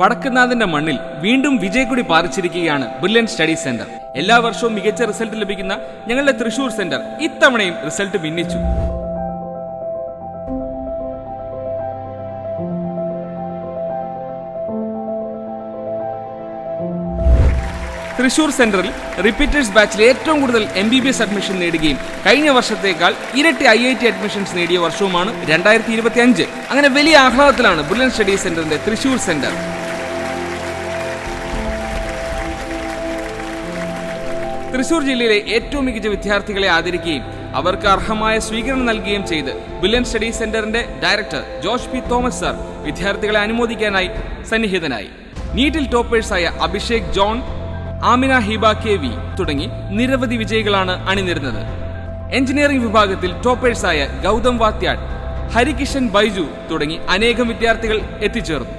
വടക്കുന്നാഥന്റെ മണ്ണിൽ വീണ്ടും വിജയക്കുടി പാറിച്ചിരിക്കുകയാണ് ബ്രില്യൻ സ്റ്റഡി സെന്റർ എല്ലാ വർഷവും മികച്ച റിസൾട്ട് ലഭിക്കുന്ന ഞങ്ങളുടെ തൃശൂർ സെന്റർ ഇത്തവണയും റിസൾട്ട് ഭിന്നിച്ചു. തൃശൂർ സെന്ററിൽ റിപ്പീറ്റേഴ്സ് ബാച്ചിൽ ഏറ്റവും കൂടുതൽ M B B S admission നേടുകയും കഴിഞ്ഞ വർഷത്തേക്കാൾ ഇരട്ടി ഐ ഐ ടി അഡ്മിഷൻസ് നേടിയ വർഷവുമാണ് രണ്ടായിരത്തി ഇരുപത്തി അഞ്ച് അങ്ങനെ വലിയ ആഹ്ലാദത്തിലാണ് ബുല്ലൻ സ്റ്റഡി സെന്ററിന്റെ തൃശൂർ സെന്റർ തൃശൂർ ജില്ലയിലെ ഏറ്റവും മികച്ച വിദ്യാർത്ഥികളെ ആദരിക്കുകയും അവർക്ക് അർഹമായ സ്വീകരണം നൽകുകയും ചെയ്ത് ബുല്ലൻ സ്റ്റഡി സെന്ററിന്റെ director Josh P Thomas sir വിദ്യാർത്ഥികളെ അനുമോദിക്കാനായി സന്നിഹിതനായി. നീറ്റിൽ ടോപ്പേഴ്സായ Abhishek John Amina Hiba K V തുടങ്ങി നിരവധി വിജയികളാണ് അണിനിരുന്നത്. എഞ്ചിനീയറിംഗ് വിഭാഗത്തിൽ ടോപ്പേഴ്സായ ഗൗതം വാത്യാട് ഹരികിഷൻ ബൈജു തുടങ്ങി അനേകം വിദ്യാർത്ഥികൾ എത്തിച്ചേർന്നു.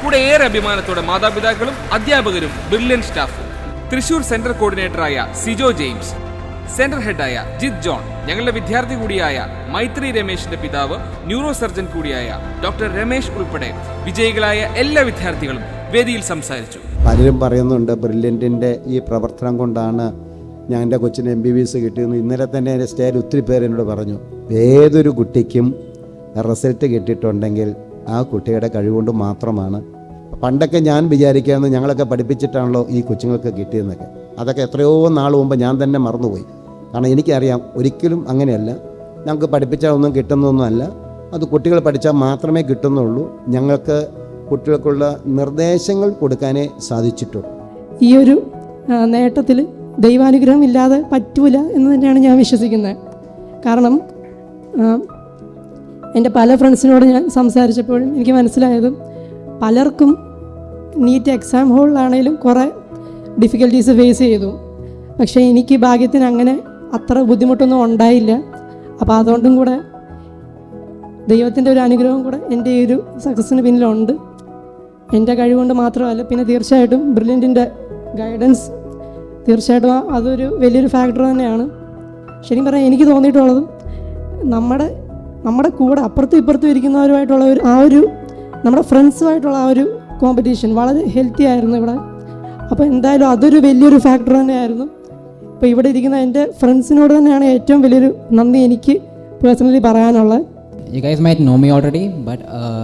കൂടെ ഏറെ അഭിമാനത്തോടെ മാതാപിതാക്കളും അധ്യാപകരും ബ്രില്യൻ സ്റ്റാഫ് തൃശൂർ സെന്റർ കോർഡിനേറ്ററായ സിജോ ജെയിംസ് സെന്റർ ഹെഡായ ജിത് ജോൺ ഞങ്ങളുടെ വിദ്യാർത്ഥി കൂടിയായ മൈത്രി രമേശിന്റെ പിതാവ് ന്യൂറോ സർജൻ കൂടിയായ ഡോക്ടർ രമേശ് ഉൾപ്പെടെ വിജയികളായ എല്ലാ വിദ്യാർത്ഥികളും വേദിയിൽ സംസാരിച്ചു. പലരും പറയുന്നുണ്ട് ബ്രില്യന്റിന്റെ ഈ പ്രവർത്തനം കൊണ്ടാണ് ഞാൻ എന്റെ കൊച്ചിന് എം ബി ബി എസ് കിട്ടിയെന്ന്. ഇന്നലെ തന്നെ എന്റെ സ്റ്റേയിൽ ഒത്തിരി പേര് എന്നോട് പറഞ്ഞു ഏതൊരു കുട്ടിക്കും റിസൾട്ട് കിട്ടിയിട്ടുണ്ടെങ്കിൽ ആ കുട്ടിയുടെ കഴിവുകൊണ്ട് മാത്രമാണ്. പണ്ടൊക്കെ ഞാൻ വിചാരിക്കാമെന്ന് ഞങ്ങളൊക്കെ പഠിപ്പിച്ചിട്ടാണല്ലോ ഈ കൊച്ചുങ്ങൾക്ക് കിട്ടിയെന്നൊക്കെ. അതൊക്കെ എത്രയോ നാൾ മുമ്പ് ഞാൻ തന്നെ മറന്നുപോയി. കാരണം എനിക്കറിയാം ഒരിക്കലും അങ്ങനെയല്ല. ഞങ്ങൾക്ക് പഠിപ്പിച്ചാൽ ഒന്നും കിട്ടുന്നൊന്നുമല്ല അത് കുട്ടികൾ പഠിച്ചാൽ മാത്രമേ കിട്ടുന്നുള്ളൂ. ഞങ്ങൾക്ക് കുട്ടികൾക്കുള്ള നിർദ്ദേശങ്ങൾ കൊടുക്കാനേ സാധിച്ചിട്ടുള്ളൂ. ഈ ഒരു നേട്ടത്തിൽ ദൈവാനുഗ്രഹം ഇല്ലാതെ പറ്റൂല എന്ന് തന്നെയാണ് ഞാൻ വിശ്വസിക്കുന്നത്. കാരണം എന്റെ പല ഫ്രണ്ട്സിനോട് ഞാൻ സംസാരിച്ചപ്പോഴും എനിക്ക് മനസ്സിലായത് പലർക്കും നീറ്റ് എക്സാം ഹോളിലാണേലും കുറേ ഡിഫിക്കൽട്ടീസ് ഫേസ് ചെയ്തു. പക്ഷേ എനിക്ക് ഭാഗ്യത്തിന് അങ്ങനെ അത്ര ബുദ്ധിമുട്ടൊന്നും ഉണ്ടായില്ല. അപ്പോൾ അതുകൊണ്ടും കൂടെ ദൈവത്തിന്റെ ഒരു അനുഗ്രഹം കൂടെ എന്റെ ഈ ഒരു സക്സസ്സിന് പിന്നിലുണ്ട്. എന്റെ കഴിവുകൊണ്ട് മാത്രമല്ല പിന്നെ തീർച്ചയായിട്ടും ബ്രില്യന്റിന്റെ ഗൈഡൻസ് തീർച്ചയായിട്ടും അതൊരു വലിയൊരു ഫാക്ടർ തന്നെയാണ്. ശരിക്കും പറയാം എനിക്ക് തോന്നിയിട്ടുള്ളതും നമ്മുടെ നമ്മുടെ കൂടെ അപ്പുറത്തും ഇപ്പുറത്തും ഇരിക്കുന്നവരുമായിട്ടുള്ള ഒരു ആ ഒരു നമ്മുടെ ഫ്രണ്ട്സുമായിട്ടുള്ള ആ ഒരു കോമ്പറ്റീഷൻ വളരെ ഹെൽത്തി ആയിരുന്നു ഇവിടെ. അപ്പോൾ എന്തായാലും അതൊരു വലിയൊരു ഫാക്ടർ തന്നെയായിരുന്നു. ഇപ്പോൾ ഇവിടെ ഇരിക്കുന്ന എന്റെ ഫ്രണ്ട്സിനോട് തന്നെയാണ് ഏറ്റവും വലിയൊരു നന്ദി എനിക്ക് പേഴ്സണലി പറയാനുള്ളത്. You guys know me already, but uh,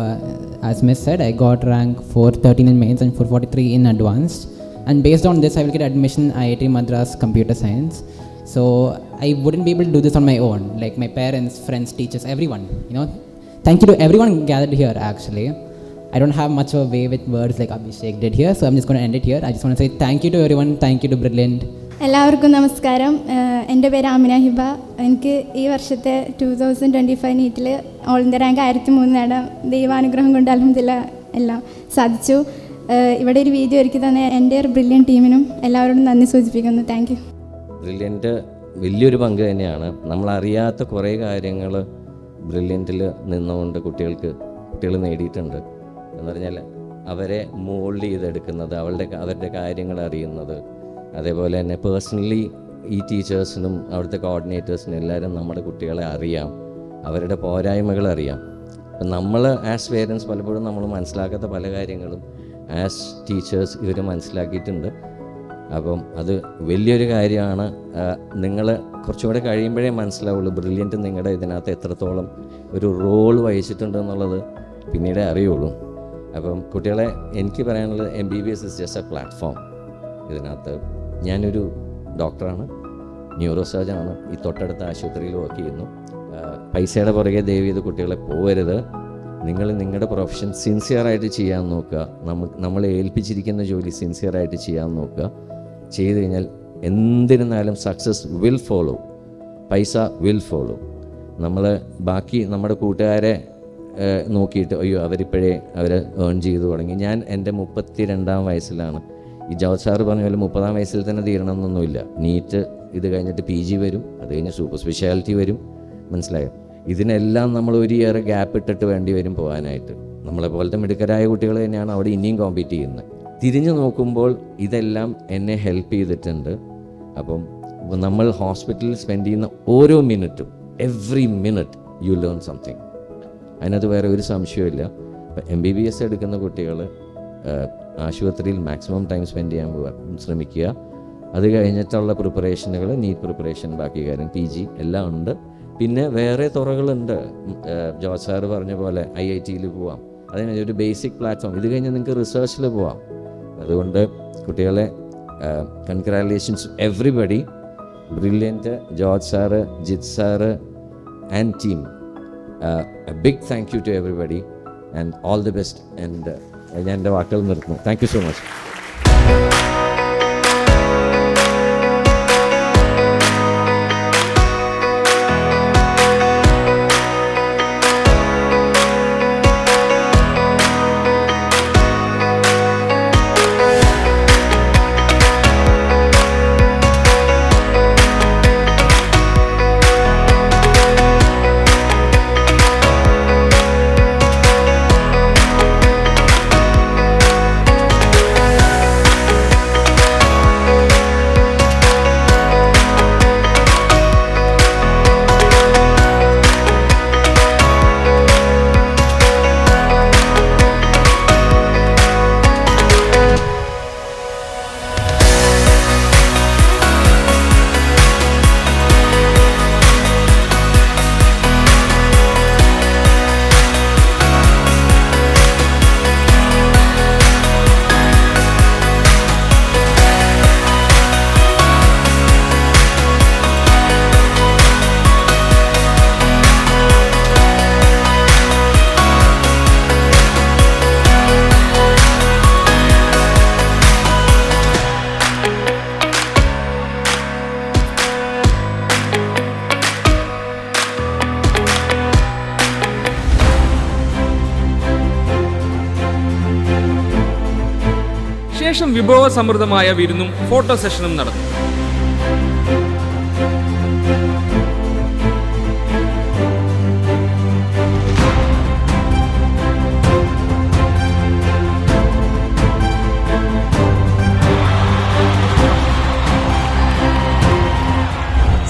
as Miss said, I got rank 413 in mains and 443 in advanced. And based on this, I will get admission IIT Madras Computer Science. So I wouldn't be able to do this on my own, like my parents, friends, teachers, everyone. You know, thank you to everyone gathered here. Actually, I don't have much of a way with words like Abhishek did here, so I'm just going to end it here. I just want to say thank you to everyone. Thank you to Brilliant. എല്ലാവർക്കും നമസ്കാരം. എന്റെ പേര് ആമിന ഹിബ. എനിക്ക് ഈ വർഷത്തെ two thousand twenty five നീറ്റിൽ all India rank ആയിരത്തി മൂന്ന് നേടാം ദൈവാനുഗ്രഹം കൊണ്ട് അലഹമില്ല എല്ലാം സാധിച്ചു. ഇവിടെ ഒരു വീഡിയോ ഒരുക്കി തന്നെ എന്റെ ഒരു ബ്രില്യൻ ടീമിനും എല്ലാവരോടും നന്ദി സൂചിപ്പിക്കുന്നു. താങ്ക് യു ബ്രില്യന്റ് വലിയൊരു പങ്ക് തന്നെയാണ്. നമ്മൾ അറിയാത്ത കുറേ കാര്യങ്ങൾ ബ്രില്യന്റിൽ നിന്നുകൊണ്ട് കുട്ടികൾക്ക് കുട്ടികൾ നേടിയിട്ടുണ്ട്. എന്ന് പറഞ്ഞാൽ അവരെ മോൾഡ് ചെയ്തെടുക്കുന്നത് അവളുടെ അവരുടെ കാര്യങ്ങൾ അറിയുന്നത് അതേപോലെ തന്നെ പേഴ്സണലി ഈ ടീച്ചേഴ്സിനും അവിടുത്തെ കോർഡിനേറ്റേഴ്സിനും എല്ലാവരും നമ്മുടെ കുട്ടികളെ അറിയാം. അവരുടെ പോരായ്മകൾ അറിയാം. അപ്പം നമ്മൾ ആസ് പേരൻസ് പലപ്പോഴും നമ്മൾ മനസ്സിലാക്കാത്ത പല കാര്യങ്ങളും ആസ് ടീച്ചേഴ്സ് ഇവർ മനസ്സിലാക്കിയിട്ടുണ്ട്. അപ്പം അത് വലിയൊരു കാര്യമാണ്. നിങ്ങൾ കുറച്ചുകൂടെ കഴിയുമ്പോഴേ മനസ്സിലാവുള്ളൂ ബ്രില്യന്റ് നിങ്ങളുടെ ഇതിനകത്ത് എത്രത്തോളം ഒരു റോൾ വഹിച്ചിട്ടുണ്ട് എന്നുള്ളത് പിന്നീടേ അറിയുള്ളൂ. അപ്പം കുട്ടികളെ എനിക്ക് പറയാനുള്ളത് M B B S is just a platform ഇതിനകത്ത്. ഞാനൊരു ഡോക്ടറാണ് ന്യൂറോ സർജനാണ് ഈ തൊട്ടടുത്ത ആശുപത്രിയിൽ വർക്ക് ചെയ്യുന്നു. പൈസയുടെ പുറകെ ദയവ് ചെയ്ത് കുട്ടികളെ പോകരുത് നിങ്ങൾ നിങ്ങളുടെ പ്രൊഫഷൻ സിൻസിയറായിട്ട് ചെയ്യാൻ നോക്കുക. നമ്മൾ നമ്മളെ ഏൽപ്പിച്ചിരിക്കുന്ന ജോലി സിൻസിയറായിട്ട് ചെയ്യാൻ നോക്കുക. ചെയ്തു കഴിഞ്ഞാൽ എന്തിരുന്നാലും success will follow paisa will follow നമ്മൾ ബാക്കി നമ്മുടെ കൂട്ടുകാരെ നോക്കിയിട്ട് അയ്യോ അവരിപ്പോഴേ അവർ ഏൺ ചെയ്തു തുടങ്ങി. ഞാൻ എന്റെ മുപ്പത്തി രണ്ടാം വയസ്സിലാണ്. ഈ ജവഹർ സാറ് പറഞ്ഞ പോലെ മുപ്പതാം വയസ്സിൽ തന്നെ തീരണമെന്നൊന്നുമില്ല. നീറ്റ് ഇത് കഴിഞ്ഞിട്ട് പി ജി വരും അത് കഴിഞ്ഞ് സൂപ്പർ സ്പെഷ്യാലിറ്റി വരും. മനസ്സിലായോ? ഇതിനെല്ലാം നമ്മൾ ഒരു ഇയർ ഗ്യാപ്പ് ഇട്ടിട്ട് വേണ്ടി വരും പോകാനായിട്ട്. നമ്മളെ പോലത്തെ മിടുക്കരായ കുട്ടികൾ തന്നെയാണ് അവിടെ ഇനിയും കോമ്പീറ്റ് ചെയ്യുന്നത്. തിരിഞ്ഞു നോക്കുമ്പോൾ ഇതെല്ലാം എന്നെ ഹെൽപ്പ് ചെയ്തിട്ടുണ്ട്. അപ്പം നമ്മൾ ഹോസ്പിറ്റലിൽ സ്പെൻഡ് ചെയ്യുന്ന ഓരോ മിനിറ്റും every minute you learn something അതിനകത്ത് വേറെ ഒരു സംശയമില്ല എം ബി ബി എസ് എടുക്കുന്ന കുട്ടികൾ ആശുപത്രിയിൽ മാക്സിമം ടൈം സ്പെൻഡ് ചെയ്യാൻ ശ്രമിക്കുക. അത് കഴിഞ്ഞിട്ടുള്ള പ്രിപ്പറേഷനുകൾ നീറ്റ് പ്രിപ്പറേഷൻ ബാക്കി കാര്യം പി ജി എല്ലാം ഉണ്ട്. പിന്നെ വേറെ തുറകളുണ്ട്. ജോസ് സാർ പറഞ്ഞ പോലെ ഐ ഐ ടിയിൽ പോവാം. അതിന് ഒരു ബേസിക് പ്ലാറ്റ്ഫോം ഇത് കഴിഞ്ഞ് നിങ്ങൾക്ക് റിസർച്ചിൽ പോവാം. അതുകൊണ്ട് കുട്ടികളെ congratulations everybody brilliant George sir Jith sir and team big thank you to everybody and all the best and ഞാൻ എന്റെ വാക്കുകൾ നിർത്തുന്നു. താങ്ക് സോ മച്ച് ശേഷം വിഭവ സമൃദ്ധമായ വിരുന്നും ഫോട്ടോ സെഷനും നടന്നു.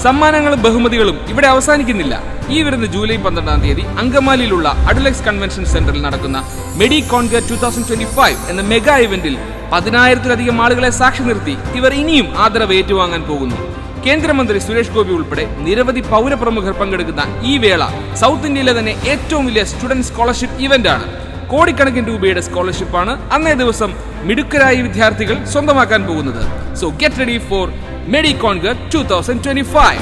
സമ്മാനങ്ങളും ബഹുമതികളും ഇവിടെ അവസാനിക്കുന്നില്ല. ഈ വരുന്ന ജൂലൈ പന്ത്രണ്ടാം തീയതി അങ്കമാലിയിലുള്ള അഡലക്സ് കൺവെൻഷൻ സെന്ററിൽ നടക്കുന്ന Medi Conquer two thousand twenty five എന്ന മെഗാ ഇവന്റിൽ പതിനായിരത്തിലധികം ആളുകളെ സാക്ഷി നിർത്തി ഇവർ ഇനിയും ആദരവ് ഏറ്റുവാങ്ങാൻ പോകുന്നു. കേന്ദ്രമന്ത്രി സുരേഷ് ഗോപി ഉൾപ്പെടെ നിരവധി പൗരപ്രമുഖർ പങ്കെടുക്കുന്ന ഈ വേള സൗത്ത് ഇന്ത്യയിലെ തന്നെ ഏറ്റവും വലിയ സ്റ്റുഡന്റ് സ്കോളർഷിപ്പ് ഇവന്റ് ആണ് കോടിക്കണക്കിന് രൂപയുടെ സ്കോളർഷിപ്പ് ആണ് അന്നേ ദിവസം മിടുക്കരായ വിദ്യാർത്ഥികൾ സ്വന്തമാക്കാൻ പോകുന്നത്. So get ready for Medi Conquer two thousand twenty five